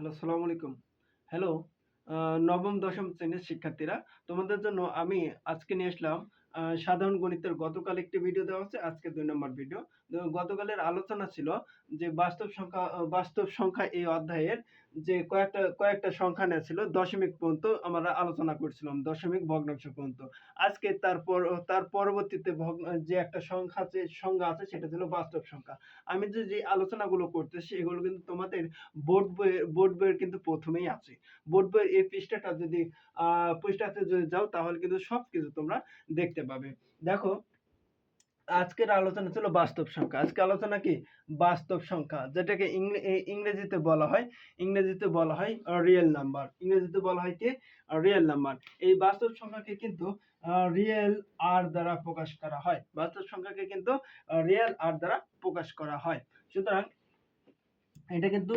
Hello সালাম আলাইকুম। Hello নবম, দশম শ্রেণির শিক্ষার্থীরা, তোমাদের জন্য আমি আজকে নিয়ে আসলাম সাধারণ গণিতের গতকাল একটি ভিডিও দেওয়া হচ্ছে আজকে দুই নম্বর ভিডিও গতকালের আলোচনা ছিল যে বাস্তব সংখ্যা বাস্তব সংখ্যা এই অধ্যায়ের যে কয়েকটা কয়েকটা সংখ্যা নেওয়া ছিল, দশমিক পর্যন্ত আমরা আলোচনা করছিলাম, দশমিক ভগ্নাংশ পর্যন্ত। আজকে তারপর তার পরবর্তীতে ভগ্ন, যে একটা সংখ্যা আছে, সংজ্ঞা আছে, সেটা ছিল বাস্তব সংখ্যা। আমি যে যে আলোচনাগুলো করতেছি, এগুলো কিন্তু তোমাদের বোর্ড বইয়ের বোর্ড বইয়ের কিন্তু প্রথমেই আছে। বোর্ড বইয়ের এই পৃষ্ঠাটা যদি, আহ, পৃষ্ঠাতে যদি যাও, তাহলে কিন্তু সব কিছু তোমরা দেখতে পাবে। দেখো আজকের আলোচনা ছিল বাস্তব সংখ্যা। আজকে আলোচনা কি? বাস্তব সংখ্যা, যেটাকে ইংরেজিতে বলা হয়, ইংরেজিতে বলা হয় রিয়েল নাম্বার ইংরেজিতে বলা হয় কি? রিয়েল নাম্বার এই বাস্তব সংখ্যাকে কিন্তু রিয়েল আর দ্বারা প্রকাশ করা হয়। বাস্তব সংখ্যাকে কিন্তু রিয়েল আর দ্বারা প্রকাশ করা হয়। সুতরাং, এটা কিন্তু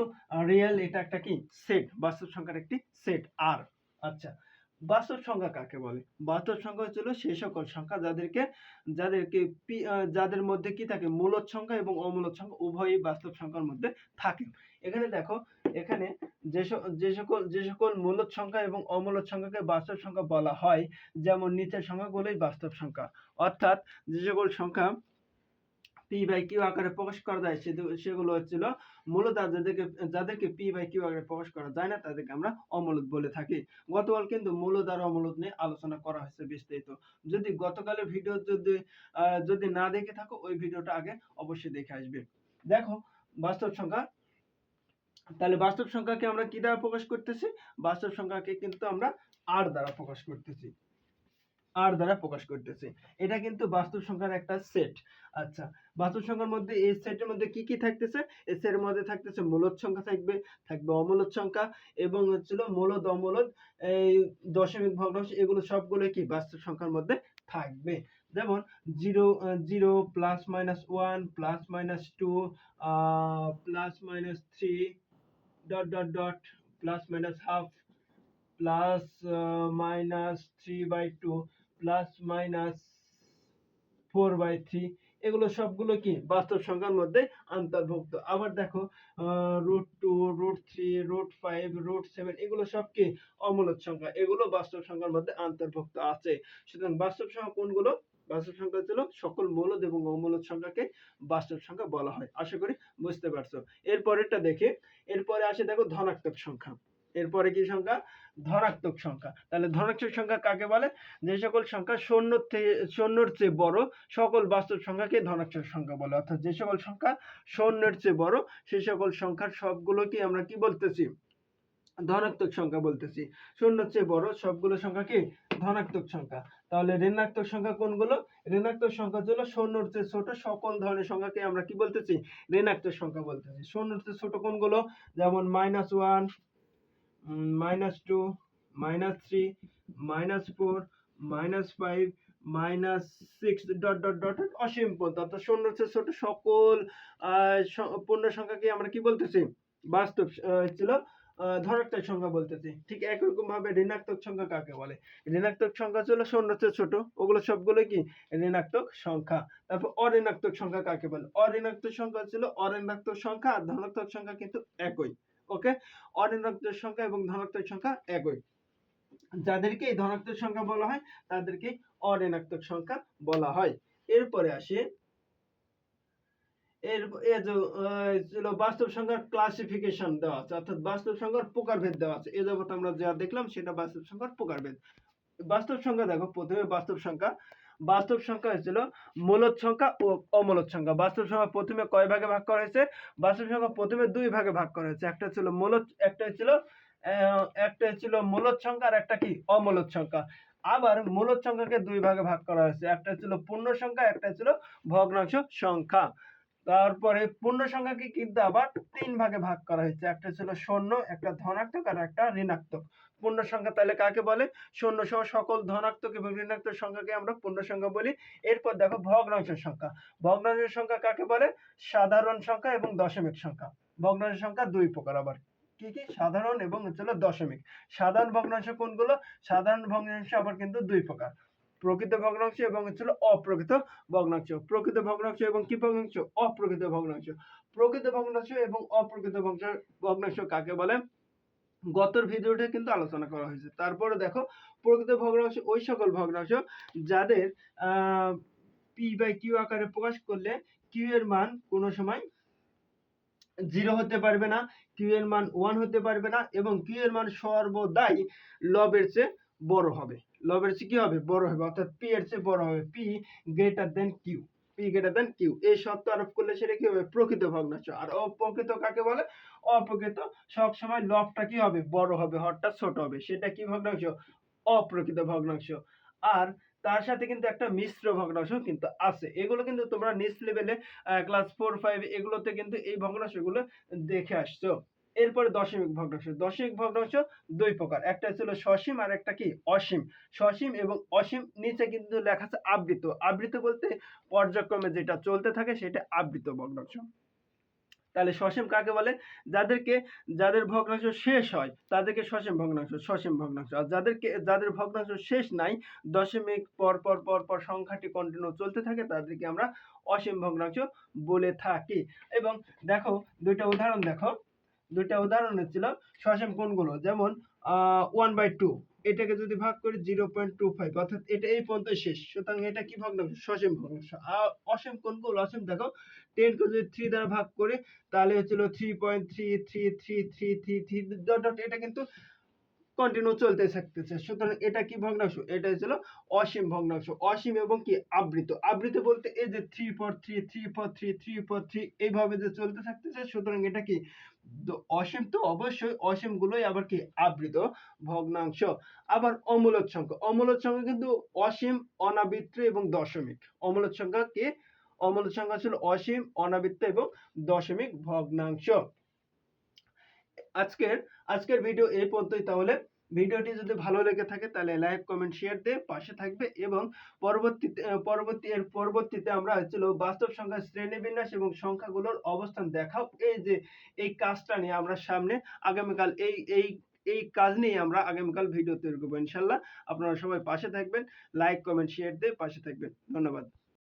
রিয়েল এটা একটা কি? সেট বাস্তব সংখ্যার একটি সেট আর আচ্ছা। বাস্তব সংখ্যা কাকে বলে? বাস্তব সংখ্যা হচ্ছিল সেই সকল সংখ্যা যাদেরকে যাদেরকে যাদের মধ্যে কি থাকে? মূলদ সংখ্যা এবং অমূলদ সংখ্যা উভয়ই বাস্তব সংখ্যার মধ্যে থাকে। এখানে দেখো, এখানে যে যে সকল যে সকল মূলদ সংখ্যা এবং অমূলদ সংখ্যাকে বাস্তব সংখ্যা বলা হয়, যেমন নিচের সংখ্যাগুলোই বাস্তব সংখ্যা। অর্থাৎ যে সকল সংখ্যা পি বাই কিউ আকারে প্রকাশ করা যায় সেগুলো হচ্ছিল মূলত যাদেরকে যাদেরকে পি বাই কিউ আকারে প্রকাশ করা যায় না, তাদেরকে আমরা অমূলত বলে থাকি। গতকাল কিন্তু মূলত আর অমূলত নিয়ে আলোচনা করা হয়েছে বিস্তারিত। যদি গতকালের ভিডিও যদি যদি না দেখে থাকো, ওই ভিডিওটা আগে অবশ্যই দেখে আসবে। দেখো, বাস্তব সংখ্যা। তাহলে বাস্তব সংখ্যাকে আমরা কি দ্বারা প্রকাশ করতেছি? বাস্তব সংখ্যাকে কিন্তু আমরা আর দ্বারা প্রকাশ করতেছি। আর দ্বারা প্রকাশ করতেছি। এটা কিন্তু বাস্তব সংখ্যার একটা সেট আচ্ছা বাস্তব সংখ্যার মধ্যে এই সেটের মধ্যে কি কি থাকতেছে? এই সেটের মধ্যে থাকতেছে মূলদ সংখ্যা থাকবে থাকবে অমূলদ সংখ্যা এবং হচ্ছিল মূলদ, অমূলদ, এই দশমিক, ভগ্নাংশ এগুলো সবগুলো কি বাস্তব সংখ্যার মধ্যে থাকবে। যেমন zero zero plus minus one plus minus two plus minus three dot dot dot plus minus half plus minus three by two plus minus four by three এগুলো সবগুলো কি? বাস্তব সংখ্যার মধ্যে অন্তর্ভুক্ত। আবার দেখো root two root three root five root seven এগুলো সব কি? অমূলদ সংখ্যা। এগুলো বাস্তব সংখ্যার মধ্যে অন্তর্ভুক্ত আছে। সুতরাং বাস্তব সংখ্যা কোনগুলো? বাস্তব সংখ্যা ছিল সকল মূলদ এবং অমূলদ সংখ্যাকে বাস্তব সংখ্যা বলা হয়। আশা করি বুঝতে পারছ। এরপরেরটা দেখে। এরপরে আসে দেখো ধনাত্মক সংখ্যা। এরপরে কি সংখ্যা? ধনাত্মক সংখ্যা। তাহলে ধনাত্মক সংখ্যা কাকে বলে? যে সকল সংখ্যা শূন্য থেকে শূন্যর চেয়ে বড়, সকল বাস্তব সংখ্যাকে ধনাত্মক সংখ্যা বলে। অর্থাৎ যে সকল সংখ্যা শূন্যের চেয়ে বড় সেই সকল সংখ্যার সবগুলোকে আমরা কি বলতেছি? ধনাত্মক সংখ্যা বলতেছি। শূন্যর চেয়ে বড় সবগুলো সংখ্যা কি? ধনাত্মক সংখ্যা। তাহলে ঋণাত্মক সংখ্যা কোনগুলো? ঋণাত্মক সংখ্যা হলো শূন্যর চেয়ে ছোট সকল ধরনের সংখ্যাকে আমরা কি বলতেছি? ঋণাত্মক সংখ্যা বলতেছি। শূন্যর চেয়ে ছোট কোনগুলো? যেমন minus one minus two minus three minus four minus five minus six dot dot dot অসীম পর্যন্ত অর্থাৎ শূন্য ছোট সকল পূর্ণ সংখ্যাকে আমরা কি বলতেছি? বাস্তব ছিল ধনাত্মক সংখ্যা বলতেছি। ঠিক একরকম ভাবে ঋণাত্মক সংখ্যা কাকে বলে? ঋণাত্মক সংখ্যা ছিল শূন্য চেয়ে ছোট। ওগুলো সবগুলো কি? ঋণাত্মক সংখ্যা। তারপর অঋণাত্মক সংখ্যা কাকে বলে? অঋণাত্মক সংখ্যা ছিল অঋণাত্মক সংখ্যা, আর ধনাত্মক সংখ্যা কিন্তু একই। ওকে? অঋণাত্মক সংখ্যা এবং ধনাত্মক সংখ্যা একই। যাদেরকে এই ধনাত্মক সংখ্যা বলা হয়, তাদেরকে অঋণাত্মক সংখ্যা বলা হয়। এরপরে আসে। এর ছিল বাস্তব সংখ্যার ক্লাসিফিকেশন দেওয়া আছে, অর্থাৎ বাস্তব সংখ্যার প্রকারভেদ দেওয়া আছে। এ যাবত আমরা যা দেখলাম, সেটা বাস্তব সংখ্যার প্রকারভেদ। বাস্তব সংখ্যা দেখো, প্রথমে বাস্তব সংখ্যা বাস্তব সংখ্যা হয়েছিল মূলদ সংখ্যা ও অমূলদ সংখ্যা। বাস্তব সংখ্যা প্রথমে কয় ভাগে ভাগ করা হয়েছে? বাস্তব সংখ্যা প্রথমে দুই ভাগে ভাগ করা হয়েছে। একটা ছিল মূলদ একটা ছিল একটা ছিল মূলদ সংখ্যা আর একটা কি? অমূলদ সংখ্যা। আবার মূলদ সংখ্যাকে দুই ভাগে ভাগ করা হয়েছে। একটা ছিল পূর্ণ সংখ্যা, একটা ছিল ভগ্নাংশ সংখ্যা। তারপরে পূর্ণ সংখ্যাকে কিন্তু আবার তিন ভাগে ভাগ করা হয়েছে। একটা ছিল শূন্য, একটা ধনাত্মক আর একটা ঋণাত্মক। পূর্ণ সংখ্যা তাহলে কাকে বলে? শূন্য সহ সকল ধনাত্মক এবং ঋণাত্মক সংখ্যাকে আমরা পূর্ণ সংখ্যা বলি। এরপর দেখো ভগ্নাংশ সংখ্যা। ভগ্নাংশ সংখ্যা কাকে বলে? সাধারণ সংখ্যা এবং দশমিক সংখ্যা। ভগ্নাংশ সংখ্যা দুই প্রকার। আবার কি কি? সাধারণ এবং হচ্ছে দশমিক। সাধারণ ভগ্নাংশ কোনগুলো? সাধারণ ভগ্নাংশ আবার কিন্তু দুই প্রকার। প্রকৃত ভগ্নাংশ এবং হচ্ছে হলো অপ্রকৃত ভগ্নাংশ। প্রকৃত ভগ্নাংশ এবং কি ভগ্নাংশ? অপ্রকৃত ভগ্নাংশ। প্রকৃত ভগ্নাংশ এবং অপ্রকৃত ভগ্নাংশ কাকে বলে? গতর ভিডিওটা কিন্তু আলোচনা করা হয়েছে। তারপরে দেখো, প্রকৃত ভগ্নাংশ, ওই সকল ভগ্নাংশ যাদের পি বাই কিউ আকারে প্রকাশ করলে কিউ এর মান কোনো সময় জিরো হতে পারবে না কিউ এর মান ওয়ান হতে পারবে না এবং কিউ এর মান সর্বদাই লবের চেয়ে বড় হবে। লবের চেয়ে কি হবে? বড় হবে। অর্থাৎ পি এর চেয়ে বড় হবে। P greater than Q P greater than Q এই শর্ত আরোপ করলে সেটা কি হবে? প্রকৃত ভগ্নাংশ। আর অপ্রকৃত কাকে বলে? অপ্রকৃত সব সময় লবটা কি হবে? বড় হবে হরটা ছোট হবে। সেটা কি ভগ্নাংশ? অপ্রকৃত ভগ্নাংশ। আর তার সাথে কিন্তু একটা মিশ্র ভগ্নাংশ কিন্তু আছে। এগুলো কিন্তু তোমরা নিচ লেভেলে ক্লাস ফোর ফাইভ এগুলোতে কিন্তু এই ভগ্নাংশগুলো দেখে আসছো। এরপরে দশমিক ভগ্নাংশ। দশমিক ভগ্নাংশ দুই প্রকার। একটা ছিল সসীম আর একটা কি? অসীম। সসীম এবং অসীম নিচে কিন্তু লেখা আছে আবৃত। আবৃত বলতে পর্যায়ক্রমে যেটা চলতে থাকে সেটা আবৃত ভগ্নাংশ। তাহলে সসীম কাকে বলে? যাদেরকে, যাদের ভগ্নাংশ শেষ হয়, তাদেরকে সসীম ভগ্নাংশ সসীম ভগ্নাংশ। আর যাদেরকে, যাদের ভগ্নাংশ শেষ নাই, দশমিক পর পর পর পর সংখ্যাটি কন্টিনিউ চলতে থাকে, তাদেরকে আমরা অসীম ভগ্নাংশ বলে থাকি। এবং দেখো, দুইটা উদাহরণ দেখো। দুইটা উদাহরণ হচ্ছিল সসীম কোনগুলো? যেমন ওয়ান বাই টু এটাকে যদি ভাগ করি জিরো পয়েন্ট টু ফাইভ অর্থাৎ এটা এই পর্যন্ত শেষ। সুতরাং এটা কি ভগ্নাংশ সসীম ভগ্নাংশ অসীম কোনগুলো? অসীম দেখো টেনকে যদি থ্রি দ্বারা ভাগ করি, তাহলে হচ্ছিল three point three three three three three three dot dot এটা কিন্তু কন্টিনিউ চলতে থাকতেছে। সুতরাং এটা কি ভগ্নাংশ? এটা হচ্ছিল অসীম ভগ্নাংশ। অসীম এবং কি? আবৃত। আবৃত বলতে এই যে three four three three four three three four three এইভাবে যে চলতে থাকতেছে, সুতরাং এটা কি? অসীম তো অবশ্যই অসীম গুলোই আবার কি? আবৃত ভগ্নাংশ। আবার অমূলক সংখ্যা। অমূলক সংখ্যা কিন্তু অসীম, অনাবৃত্ত এবং দশমিক। অমূলক সংখ্যা কি? অমূলক সংখ্যা ছিল অসীম, অনাবৃত্ত এবং দশমিক ভগ্নাংশ। আজকের আজকের ভিডিও এই পর্যন্তই। তাহলে ভিডিওটি যদি ভালো লেগে থাকে, তাহলে লাইক কমেন্ট শেয়ার দিয়ে পাশে থাকবে এবং পরবর্তীতে পরবর্তী, এর পরবর্তীতে আমরা হচ্ছিল বাস্তব সংখ্যা, শ্রেণীবিন্যাস এবং সংখ্যাগুলোর অবস্থান দেখাও। এই যে, এই কাজটা নিয়ে আমরা সামনে আগামীকাল এই এই এই কাজ নিয়ে আমরা আগামীকাল ভিডিও তৈরি করব, ইনশাল্লাহ। আপনারা সবাই পাশে থাকবেন লাইক কমেন্ট শেয়ার দিয়ে পাশে থাকবেন। ধন্যবাদ।